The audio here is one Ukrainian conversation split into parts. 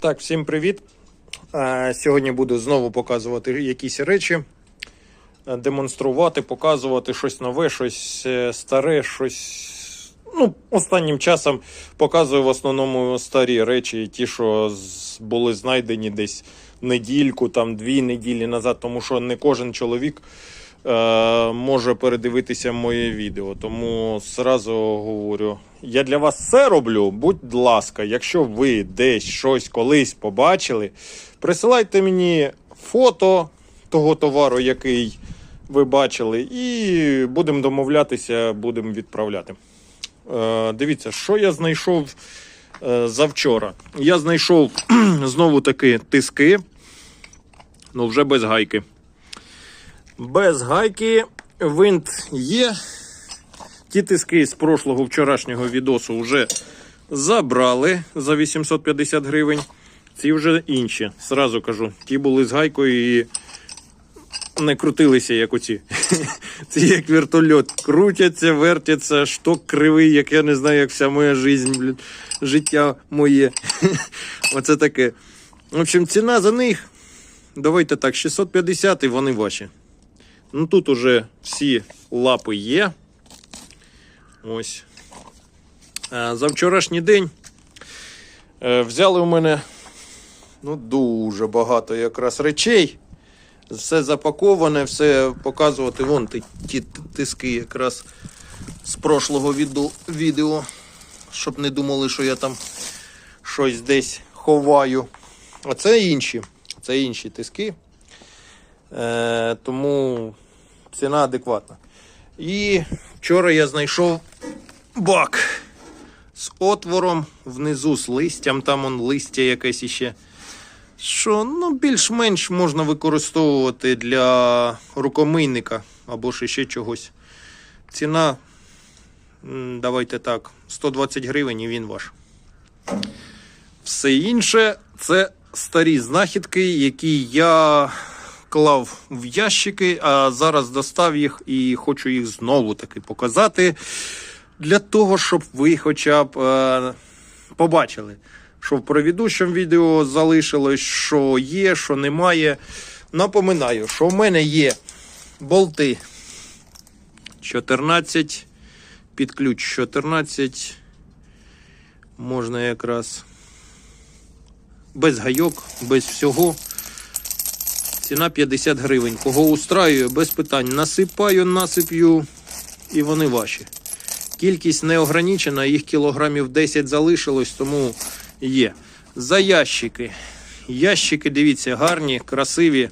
Так, всім привіт. Сьогодні буду знову показувати якісь речі, е, демонструвати, показувати щось нове, щось е, старе, щось. Ну, останнім часом показую в основному старі речі, ті, що були знайдені десь недільку, там дві неділі назад, тому що не кожен чоловік може передивитися моє відео. Тому зразу говорю: я для вас все роблю. Будь ласка, якщо ви десь щось колись побачили, присилайте мені фото того товару, який ви бачили, і будемо домовлятися, будемо відправляти. Е, дивіться, що я знайшов е, завчора. Я знайшов знову таки тиски, ну вже без гайки. Без гайки винт є. Ті тиски з прошлого вчорашнього відосу вже забрали за 850 гривень. Ці вже інші. Сразу кажу, ті були з гайкою і не крутилися, як оці. Ці як вертольот. Крутяться, вертяться, шток кривий, як я не знаю, як вся моя жизнь, життя моє. Оце таке. В общем, ціна за них. Давайте так, 650 і вони ваші. Ну тут уже всі лапи є. Ось. Е, За вчорашній день е, взяли у мене ну, дуже багато якраз речей. Все запаковане, все показувати. Вон ті, тиски якраз з прошлого відео. Щоб не думали, що я там щось десь ховаю. А це інші. Це інші тиски. Е, тому ціна адекватна. І вчора я знайшов бак з отвором внизу з листям, там он листя якесь іще. Що ну, більш-менш можна використовувати для рукомийника або ж ще чогось. Ціна, давайте так, 120 гривень і він ваш. Все інше це старі знахідки, які я клав в ящики, а зараз достав їх і хочу їх знову таки показати. Для того, щоб ви хоча б е, побачили, що в предыдущому відео залишилось, що є, що немає. Напоминаю, що в мене є болти 14 під ключ 14. Можна якраз без гайок, без всього. Ціна 50 гривень. Кого устраює, без питань. Насипаю, насип'ю, і вони ваші. Кількість не ограничена, їх кілограмів 10 залишилось, тому є. За ящики. Ящики, дивіться, гарні, красиві.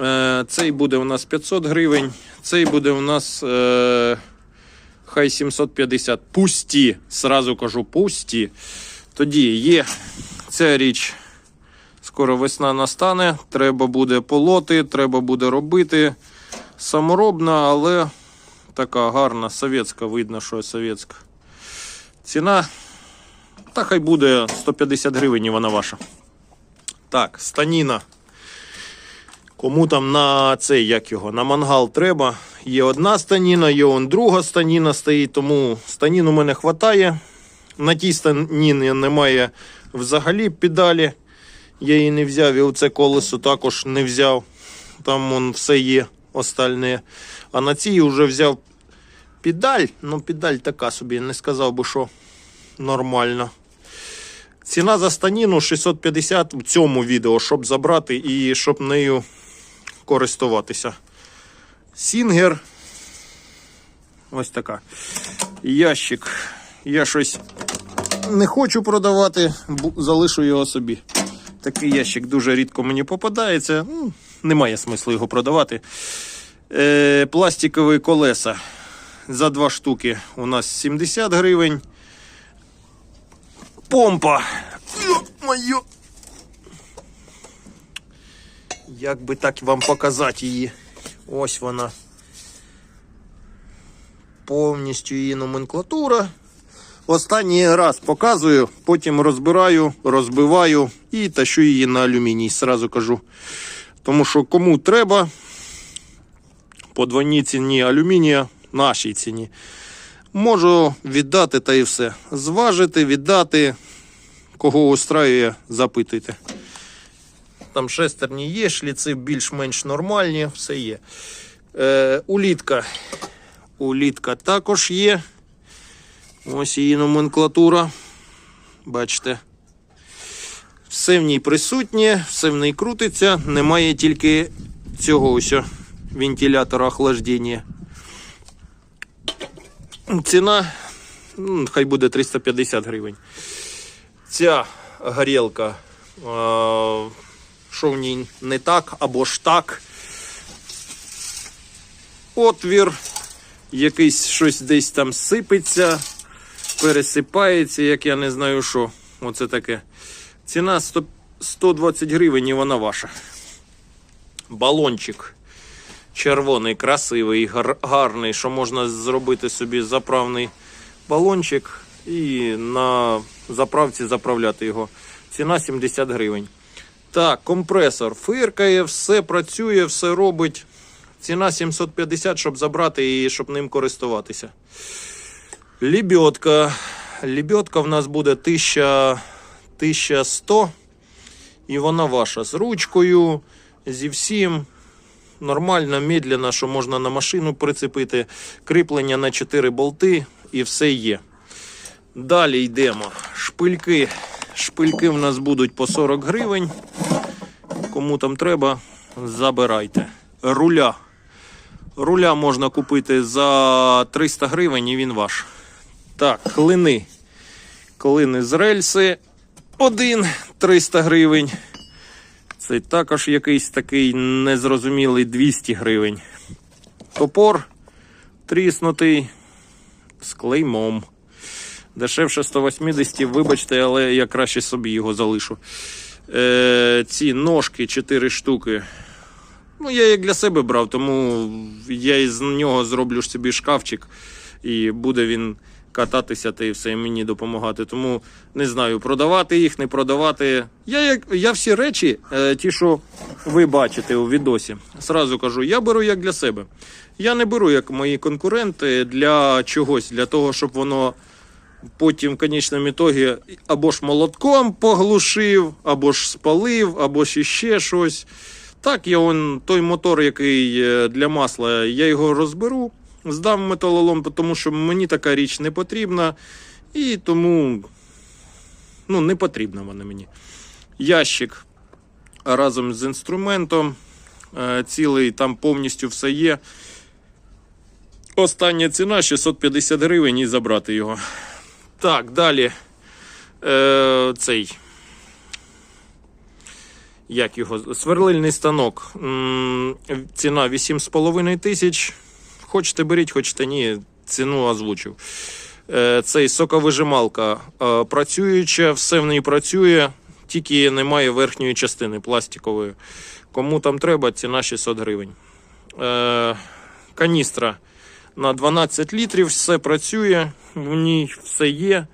Е, цей буде у нас 500 гривень, цей буде у нас е, хай 750. Пусті. Сразу кажу, пусті. Тоді є ця річ. Скоро весна настане, треба буде полоти, треба буде робити. Саморобна, але така гарна, совєтська, видно, що совєтська. Ціна. Та хай буде 150 гривень, і вона ваша. Так, станіна. Кому там на цей, як його, на мангал треба. Є одна станіна, є он друга станіна стоїть, тому станін у мене вистачає. На тій станіні немає взагалі педалі. Я її не взяв, і оце колесо також не взяв. Там вон все є остальне. А на цій вже взяв педаль. Ну, педаль така собі, не сказав би, що нормально. Ціна за станіну 650 в цьому відео, щоб забрати і щоб нею користуватися. Сінгер. Ось така. Ящик. Я щось не хочу продавати, залишу його собі. Такий ящик дуже рідко мені попадається. Немає смислу його продавати. Е, пластикові колеса. За два штуки у нас 70 гривень. Помпа. Йо-моє. Як би так вам показати її? Ось вона. Повністю її номенклатура. Останній раз показую, потім розбираю, розбиваю і тащу її на алюміній. Сразу кажу. Тому що кому треба по двойній ціні алюмінія, нашій ціні. Можу віддати та і все. Зважити, віддати. Кого устраює, запитуйте. Там шестерні є, шліци більш-менш нормальні, все є. Е, улітка. Улітка також є. Ось її номенклатура. Бачите. Все в ній присутнє, все в ній крутиться. Немає тільки цього ось вентилятора охлаждення. Ціна, ну, хай буде 350 гривень. Ця горілка, що в ній не так або ж так. Отвір, якийсь щось десь там сипеться, пересипається, як я не знаю що. Оце таке. Ціна 100, 120 гривень і вона ваша. Балончик червоний, красивий, гар- гарний, що можна зробити собі заправний балончик і на заправці заправляти його. Ціна 70 гривень. Так, компресор фиркає, все працює, все робить. Ціна 750, щоб забрати і щоб ним користуватися. Лебедка. Лебедка в нас буде 1000, 1100. І вона ваша з ручкою, зі всім. Нормально, медленно, що можна на машину прицепити. Кріплення на 4 болти і все є. Далі йдемо. Шпильки. Шпильки в нас будуть по 40 гривень. Кому там треба, забирайте. Руля. Руля можна купити за 300 гривень і він ваш. Так, клини. Клини з рельси. Один 300 гривень. Це також якийсь такий незрозумілий 200 гривень. Топор тріснутий з клеймом. Дешевше 180, вибачте, але я краще собі його залишу. Е, ці ножки 4 штуки. Ну, я як для себе брав, тому я із нього зроблю собі шкафчик, і буде він кататися та і все мені допомагати. Тому не знаю, продавати їх, не продавати. Я, як, я всі речі, е, ті, що ви бачите у відосі, сразу кажу, я беру як для себе. Я не беру як мої конкуренти для чогось, для того, щоб воно потім в конечному ітогі або ж молотком поглушив, або ж спалив, або ж іще щось. Так, я он, той мотор, який е, для масла, я його розберу, здам металолом, тому що мені така річ не потрібна. І тому ну, не потрібна вона мені. Ящик разом з інструментом. е, Цілий, там повністю все є. Остання ціна 650 гривень і забрати його. Так, далі. Е, цей. Як його? Сверлильний станок. Ціна 8,5 тисяч. Хочете беріть, хочете ні. Ціну озвучив. Е, Цей соковижималка е, працююча, все в ній працює, тільки немає верхньої частини пластикової. Кому там треба, ціна 600 гривень. Е, Каністра на 12 літрів, все працює, в ній все є.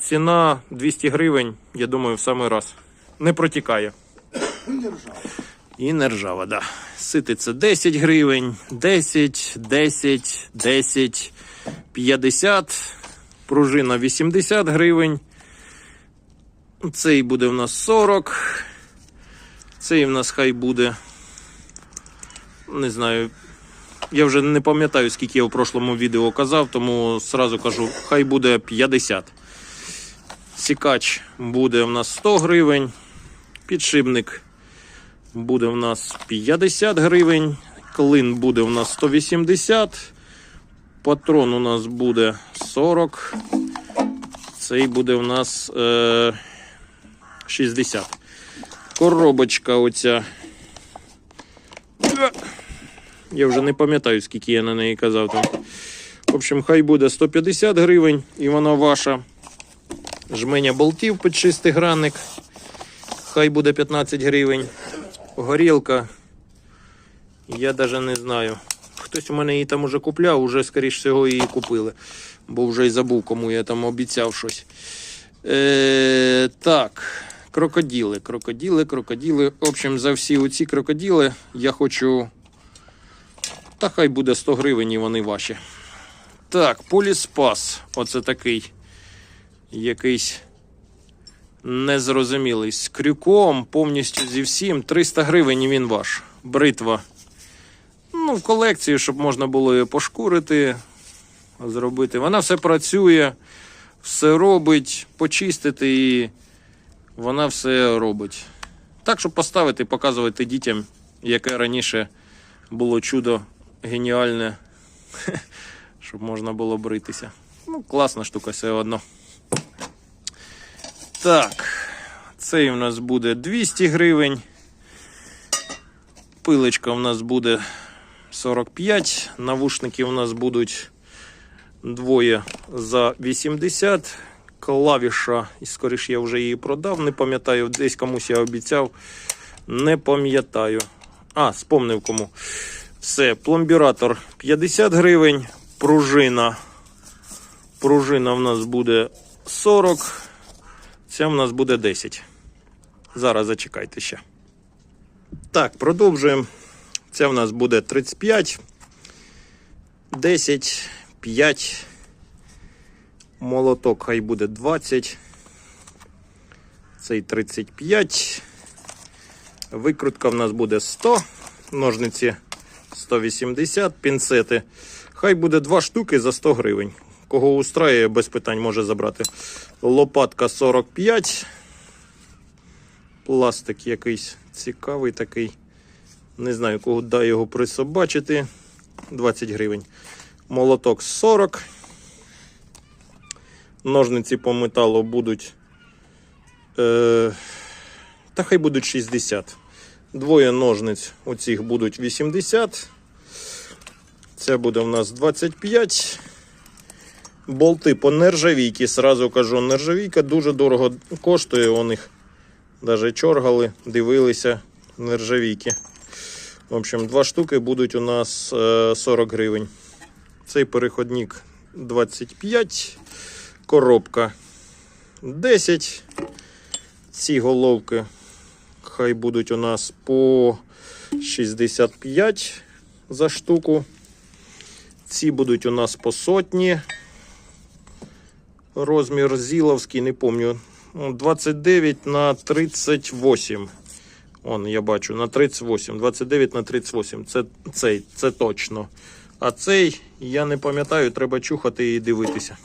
Ціна 200 гривень, я думаю, в самий раз. Не протікає. І не ржава, да. Сити це 10 гривень, 10, 10, 10, 50, пружина 80 гривень. Цей буде в нас 40. Цей в нас хай буде. Не знаю. Я вже не пам'ятаю, скільки я в прошлому відео казав, тому сразу кажу, хай буде 50. Сікач буде в нас 100 гривень. Підшипник буде в нас 50 гривень. Клин буде в нас 180. Патрон у нас буде 40. Цей буде в нас е, 60. Коробочка оця. Я вже не пам'ятаю, скільки я на неї казав там. В общем, хай буде 150 гривень і вона ваша. Жменя болтів під шестигранник. Хай буде 15 гривень. Горілка. Я навіть не знаю. Хтось у мене її там уже купляв, уже, скоріш всього, її купили. Бо вже й забув, кому я там обіцяв щось. Е, так, крокоділи, крокоділи, крокоділи. В общем, за всі оці крокоділи я хочу. Та хай буде 100 гривень і вони ваші. Так, поліспас. Оце такий якийсь незрозумілий. З крюком, повністю зі всім. 300 гривень і він ваш. Бритва. Ну, в колекцію, щоб можна було її пошкурити, зробити. Вона все працює, все робить, почистити і вона все робить. Так, щоб поставити, показувати дітям, яке раніше було чудо геніальне, щоб можна було бритися. Ну, класна штука все одно. Так, цей у нас буде 200 гривень. Пилочка у нас буде 45. Навушники у нас будуть двоє за 80. Клавіша, і скоріш я вже її продав, не пам'ятаю, десь комусь я обіцяв. Не пам'ятаю. А, спомнив кому. Все, пломбіратор 50 гривень, пружина. Пружина в нас буде 40. Ця в нас буде 10. Зараз зачекайте ще. Так, продовжуємо. Це в нас буде 35, 10, 5. Молоток хай буде 20. Цей 35. Викрутка в нас буде 100. Ножниці 180, пінцети. Хай буде 2 штуки за 100 гривень. Кого устраює, без питань може забрати. Лопатка 45. Пластик якийсь цікавий такий. Не знаю, куди його присобачити. 20 гривень. Молоток 40. Ножниці по металу будуть. Е, та хай будуть 60. Двоє ножниць у будуть 80. Це буде в нас 25. Болти по нержавійці. Сразу кажу, нержавійка дуже дорого коштує. У них навіть чоргали, дивилися нержавійки. В общем, два штуки будуть у нас е, 40 гривень. Цей переходник 25, коробка 10. Ці головки хай будуть у нас по 65 за штуку. Ці будуть у нас по сотні. Розмір зіловський, не пам'ятаю. 29 на 38. Он, я бачу, на 38. 29 на 38. Це цей, це точно. А цей, я не пам'ятаю, треба чухати і дивитися.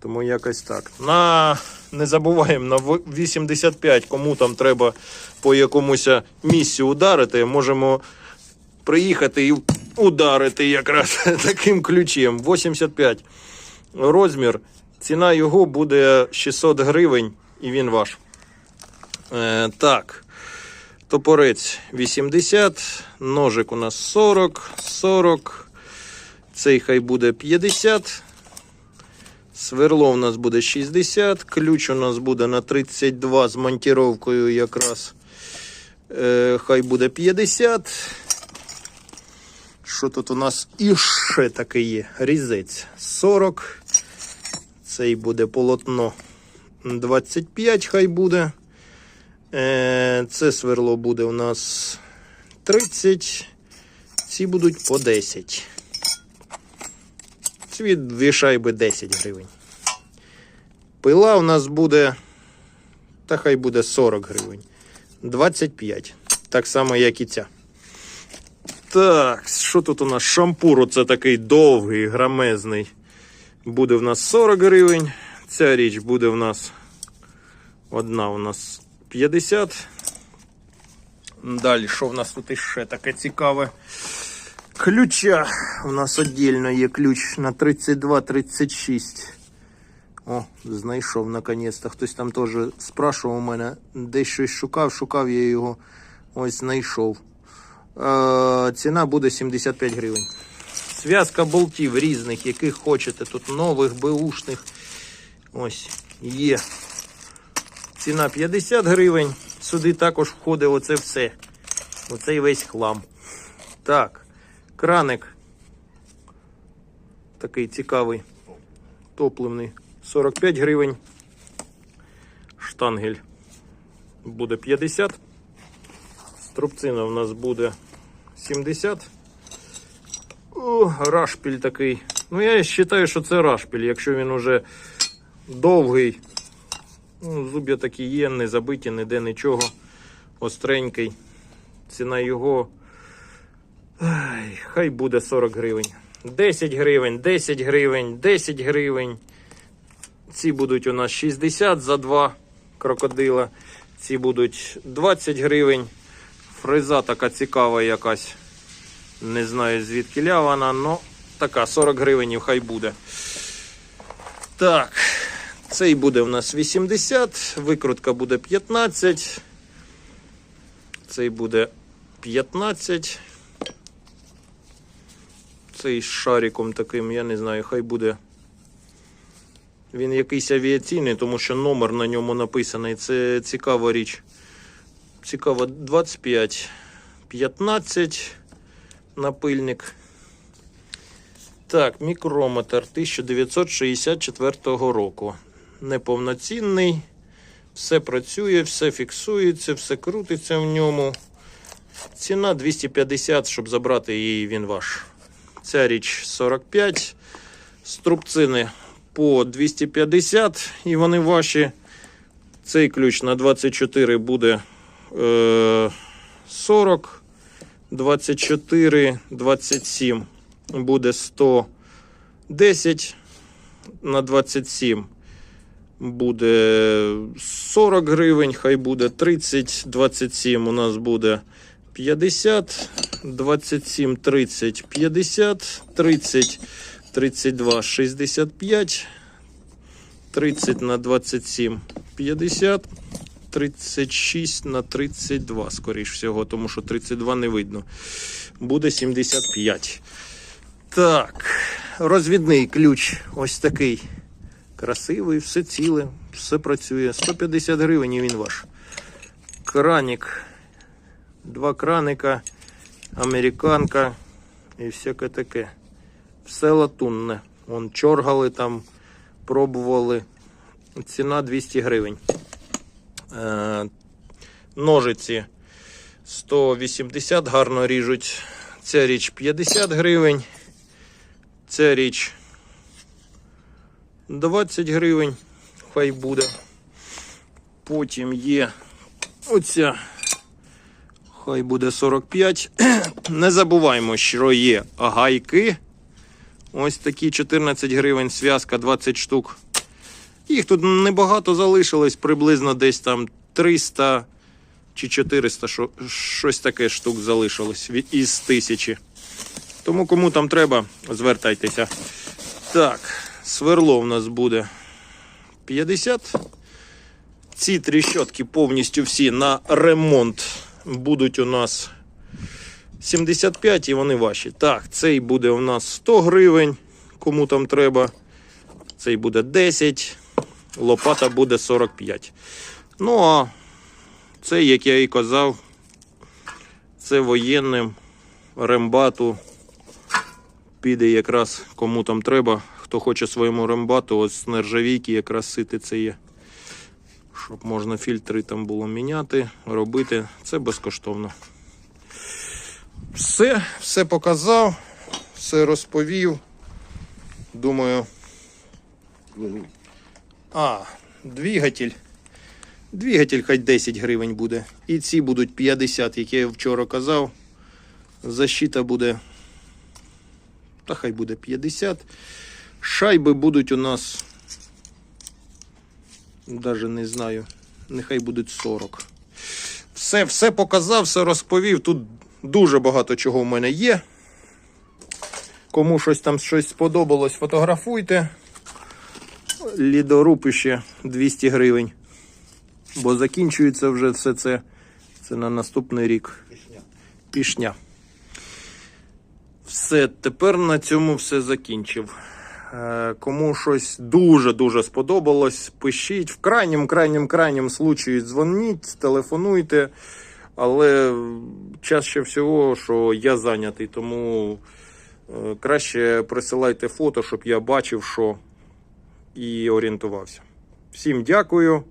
Тому якось так. На, не забуваємо, на 85, кому там треба по якомусь місці ударити, можемо приїхати і ударити якраз таким ключем. 85 розмір. Ціна його буде 600 гривень і він ваш. Е, так. Топорець 80, ножик у нас 40, 40. Цей хай буде 50. Сверло у нас буде 60. Ключ у нас буде на 32 з монтіровкою якраз. Е, хай буде 50. Що тут у нас іще таке є? Різець 40. Цей буде полотно 25, хай буде. Е, Це сверло буде у нас 30. Ці будуть по 10. Ці дві шайби 10 гривень. Пила у нас буде. Та хай буде 40 гривень. 25. Так само, як і ця. Так, що тут у нас? Шампур, оце такий довгий, грамезний. Буде в нас 40 гривень. Ця річ буде в нас одна у нас 50. Далі, що в нас тут іще таке цікаве? Ключа. У нас віддільно є ключ на 32-36. О, знайшов наконець-то. Хтось там теж спрашував у мене, десь щось шукав, шукав я його. Ось знайшов. Е, ціна буде 75 гривень. Зв'язка болтів різних, яких хочете. Тут нових, беушних. Ось є. Ціна 50 гривень. Сюди також входить оце все. Оцей весь хлам. Так, краник. Такий цікавий. Топливний. 45 гривень. Штангель буде 50. Струбцина у нас буде 70. О, рашпіль такий. Ну, я вважаю, що це рашпіль, якщо він уже довгий, Ну, зуб'я такі є, не забиті, ніде нічого. Остренький. Ціна його. Ай, хай буде 40 гривень. 10 гривень, 10 гривень, 10 гривень. Ці будуть у нас 60 за два крокодила. Ці будуть 20 гривень. Фреза така цікава якась. Не знаю звідки ля вона, але така 40 гривень хай буде. Так, цей буде у нас 80, викрутка буде 15. Цей буде 15. Цей з шариком таким, я не знаю, хай буде. Він якийсь авіаційний, тому що номер на ньому написаний. Це цікава річ. Цікаво, 25, 15 напильник. Так, мікрометр 1964 року. Неповноцінний. Все працює, все фіксується, все крутиться в ньому. Ціна 250, щоб забрати її, він ваш. Ця річ 45. Струбцини по 250 і вони ваші. Цей ключ на 24 буде е, 40, 24, 27 буде 110 на 27 буде 40 гривень, хай буде 30, 27 у нас буде 50, 27, 30, 50, 30, 32, 65, 30 на 27, 50, 36 на 32, скоріш всього, тому що 32 не видно. Буде 75. Так, розвідний ключ ось такий. Красивий, все ціле, все працює. 150 гривень і він ваш. Кранік. Два краника, американка і всяке таке. Все латунне. Вон чоргали там, пробували. Ціна 200 гривень. Е, ножиці 180 гарно ріжуть. Ця річ 50 гривень. Ця річ 20 гривень. Хай буде. Потім є оця. Хай буде 45. Не забуваємо, що є гайки. Ось такі 14 гривень, зв'язка 20 штук. Їх тут небагато залишилось, приблизно десь там 300 чи 400, що- щось таке штук залишилось із тисячі. Тому кому там треба, звертайтеся. Так, сверло в нас буде 50. Ці тріщотки повністю всі на ремонт будуть у нас 75 і вони ваші. Так, цей буде у нас 100 гривень, кому там треба. Цей буде 10, лопата буде 45. Ну а цей, як я і казав, це воєнним рембату піде якраз кому там треба. Хто хоче своєму рембату, ось нержавійки якраз сити це є. Щоб можна фільтри там було міняти, робити. Це безкоштовно. Все, все показав, все розповів. Думаю. А, двигатель. Двигатель хай 10 гривень буде. І ці будуть 50, як я вчора казав. Защита буде. Та хай буде 50. Шайби будуть у нас. Даже не знаю. Нехай будуть 40. Все, все показав, все розповів. Тут дуже багато чого в мене є. Кому щось там щось сподобалось, фотографуйте. Лідоруб ще 200 гривень. Бо закінчується вже все це. Це на наступний рік. Пішня. Все, тепер на цьому все закінчив. Е, Кому щось дуже-дуже сподобалось, пишіть. В крайнім, крайнім, крайнім случаї дзвоніть, телефонуйте. Але чаще всього, що я зайнятий, тому е, краще присилайте фото, щоб я бачив, що і орієнтувався. Всім дякую.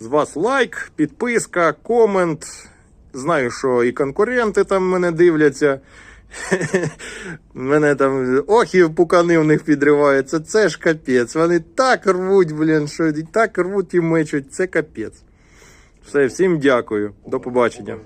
З вас лайк, підписка, комент. Знаю, що і конкуренти там мене дивляться. Мене там ох і пукани в них підриваються. Це ж капець. Вони так рвуть, блін, що так рвуть і мечуть. Це капець. Все, всім дякую. До побачення.